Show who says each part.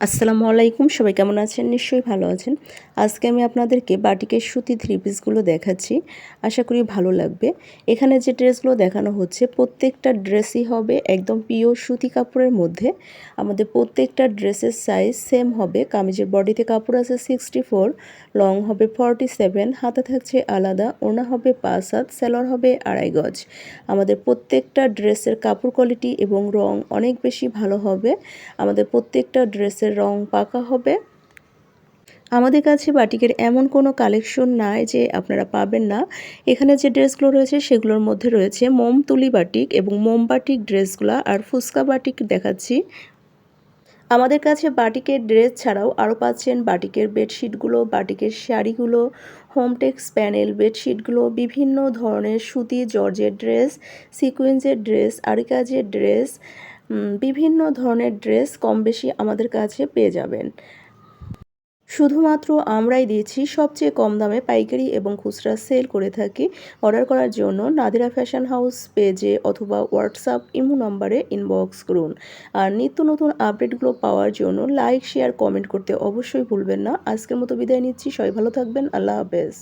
Speaker 1: আসসালামু আলাইকুম, সবাই কেমন আছেন? নিশ্চয়ই ভালো আছেন। আজকে আমি আপনাদেরকে বাটিকের সুতি থ্রি পিসগুলো দেখাচ্ছি। আশা করি ভালো লাগবে। এখানে যে ড্রেসগুলো দেখানো হচ্ছে, প্রত্যেকটা ড্রেসই হবে একদম পিওর সুতি কাপড়ের মধ্যে। আমাদের প্রত্যেকটা ড্রেসের সাইজ সেম হবে। কামিজের বডিতে কাপড় আছে সিক্সটি ফোর লং হবে ফর্টি সেভেন হাতে থাকছে আলাদা ওনা হবে পাঁচ হাত সেলর হবে আড়াই গজ। আমাদের প্রত্যেকটা ড্রেসের কাপড় কোয়ালিটি এবং রং অনেক বেশি ভালো হবে। আমাদের প্রত্যেকটা ড্রেসের ড্রেসের রং পাকা হবে। আমাদের কাছে বাটিকের এমন কোনো কালেকশন নাই যে আপনারা পাবেন না। এখানে যে ড্রেসগুলো রয়েছে সেগুলোর মধ্যে রয়েছে মোম তুলি বাটিক এবং মোম বাটিক ড্রেসগুলো আর ফুচকা বাটিক দেখাচ্ছি। আমাদের কাছে বাটিকের ড্রেস ছাড়াও আরও পাচ্ছেন বাটিকের বেডশিটগুলো, বাটিকের শাড়িগুলো হোমটেক্স প্যানেল, বেডশিটগুলো, বিভিন্ন ধরনের সুতি জর্জের ড্রেস, সিকুয়েন্সের ড্রেস, আরিকাজের ড্রেস বিভিন্ন ধরনের ড্রেস কম বেশি আমাদের কাছে পেয়ে যাবেন। শুধুমাত্র আমরাই দিয়েছি সবচেয়ে কম দামে পাইকারি এবং খুচরা সেল করে থাকি। অর্ডার করার জন্য নাদিরা ফ্যাশন হাউস পেজে অথবা হোয়াটসঅ্যাপ ইমো নম্বরে ইনবক্স করুন। আর নিত্য নতুন আপডেটগুলো পাওয়ার জন্য লাইক, শেয়ার, কমেন্ট করতে অবশ্যই ভুলবেন না। আজকের মতো বিদায় নিচ্ছি। সবাই ভালো থাকবেন। আল্লাহ হাফেজ।